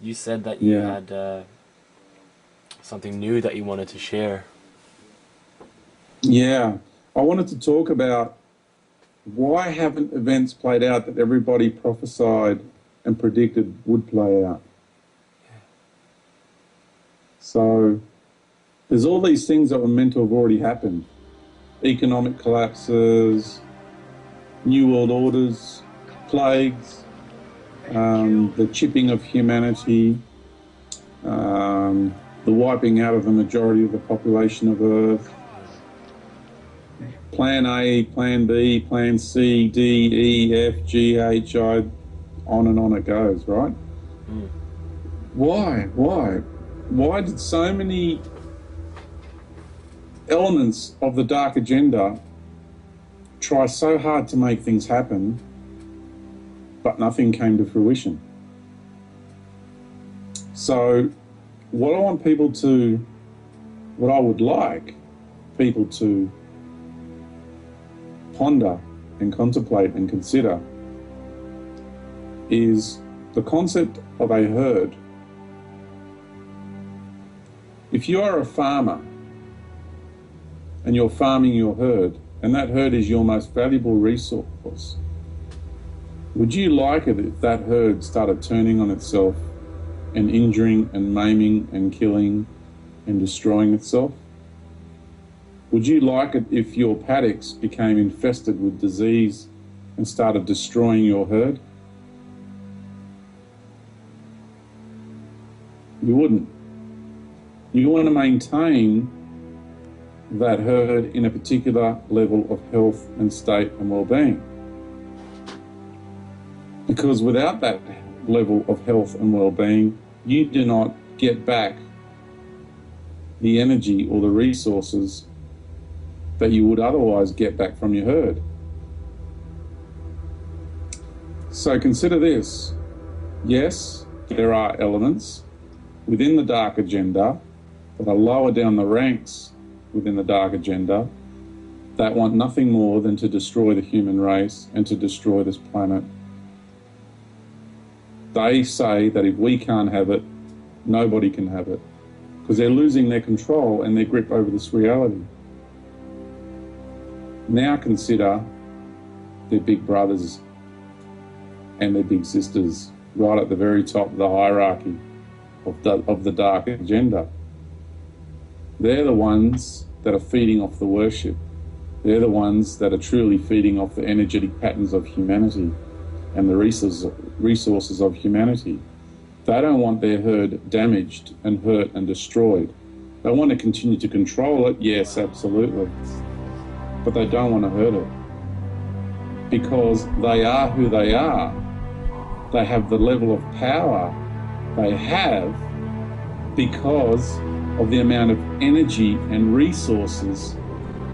You said that you Yeah. had uh, something new that you wanted to share. Yeah, I wanted to talk about why haven't events played out that everybody prophesied and predicted would play out. So there's all these things that were meant to have already happened. Economic collapses, new world orders, plagues, um, the chipping of humanity, um, the wiping out of the majority of the population of Earth, Plan A, Plan B, Plan C, D, E, F, G, H, I, on and on it goes, right? Why? Why? Why did so many elements of the dark agenda try so hard to make things happen, but nothing came to fruition? So, what I want people to, what I would like people to ponder and contemplate and consider is the concept of a herd. If you are a farmer and you're farming your herd, and that herd is your most valuable resource, would you like it if that herd started turning on itself and injuring and maiming and killing and destroying itself? Would you like it if your paddocks became infested with disease and started destroying your herd? You wouldn't. You want to maintain that herd in a particular level of health and state and well-being. Because without that level of health and well-being, you do not get back the energy or the resources that you would otherwise get back from your herd. So consider this. Yes, there are elements within the dark agenda that are lower down the ranks within the dark agenda that want nothing more than to destroy the human race and to destroy this planet. They say that if we can't have it, nobody can have it because they're losing their control and their grip over this reality. Now consider their big brothers and their big sisters right at the very top of the hierarchy of the, of the dark agenda. They're the ones that are feeding off the worship. They're the ones that are truly feeding off the energetic patterns of humanity and the resources, resources of humanity. They don't want their herd damaged and hurt and destroyed. They want to continue to control it, yes, absolutely. But they don't want to hurt it. Because they are who they are. They have the level of power they have because of the amount of energy and resources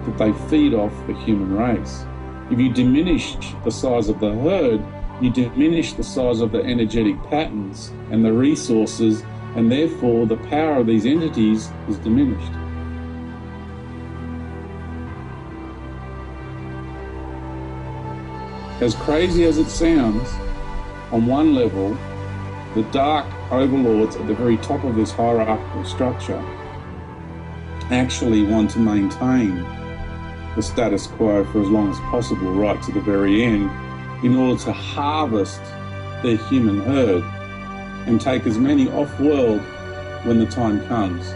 that they feed off the human race. If you diminish the size of the herd, you diminish the size of the energetic patterns and the resources, and therefore the power of these entities is diminished. As crazy as it sounds, on one level, the dark overlords at the very top of this hierarchical structure actually want to maintain the status quo for as long as possible, right to the very end, in order to harvest their human herd and take as many off world when the time comes,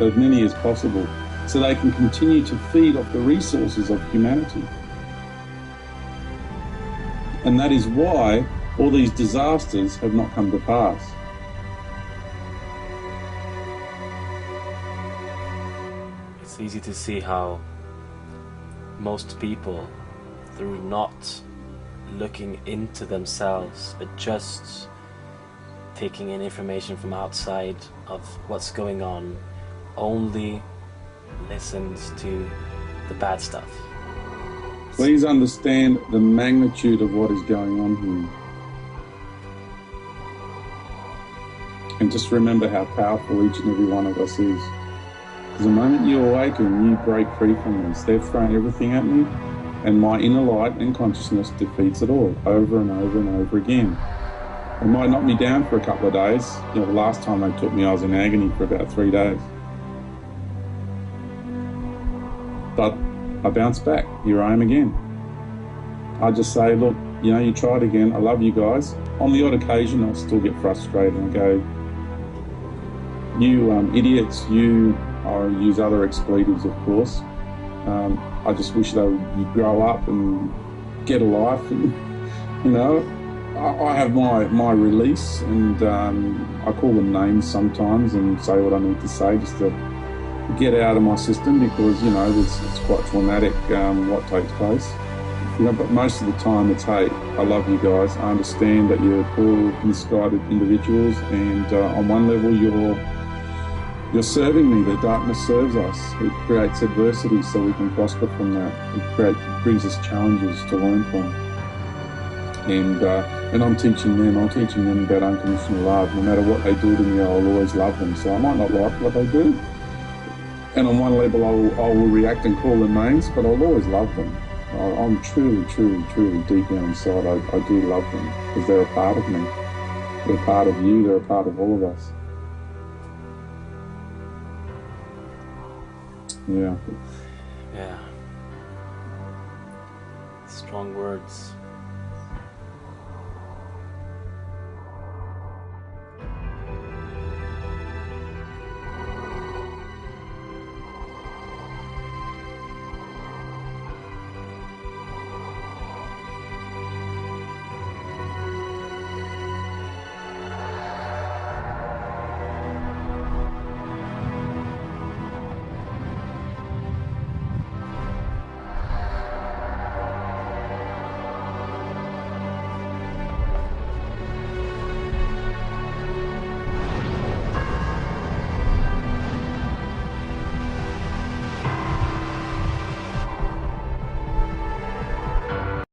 as many as possible, so they can continue to feed off the resources of humanity. And that is why all these disasters have not come to pass. It's easy to see how most people, through not looking into themselves, but just taking in information from outside of what's going on, only listens to the bad stuff. Please understand the magnitude of what is going on here. And just remember how powerful each and every one of us is. Because the moment you awaken, you break free from this. They've thrown everything at me, and my inner light and consciousness defeats it all over and over and over again. It might knock me down for a couple of days. You know, the last time they took me, I was in agony for about three days. But I bounce back. Here I am again. I just say, look, you know, you tried again. I love you guys. On the odd occasion, I'll still get frustrated and go, you um, idiots, you, I use other expletives, of course. Um, I just wish they would grow up and get a life. And, you know, I, I have my, my release and um, I call them names sometimes and say what I need to say just to get out of my system because, you know, it's, it's quite traumatic um, what takes place. You know, but most of the time it's, hey, I love you guys. I understand that you're poor, misguided individuals, and uh, on one level you're you're serving me. The darkness serves us. It creates adversity so we can prosper from that. It, create, it brings us challenges to learn from. And uh, and I'm teaching them. I'm teaching them about unconditional love. No matter what they do to me, I'll always love them. So I might not like what they do, and on one level, I will, I will react and call them names, but I'll always love them. I'm truly, truly, truly deep down inside, I, I do love them because they're a part of me. They're a part of you, they're a part of all of us. Yeah. Yeah. Strong words.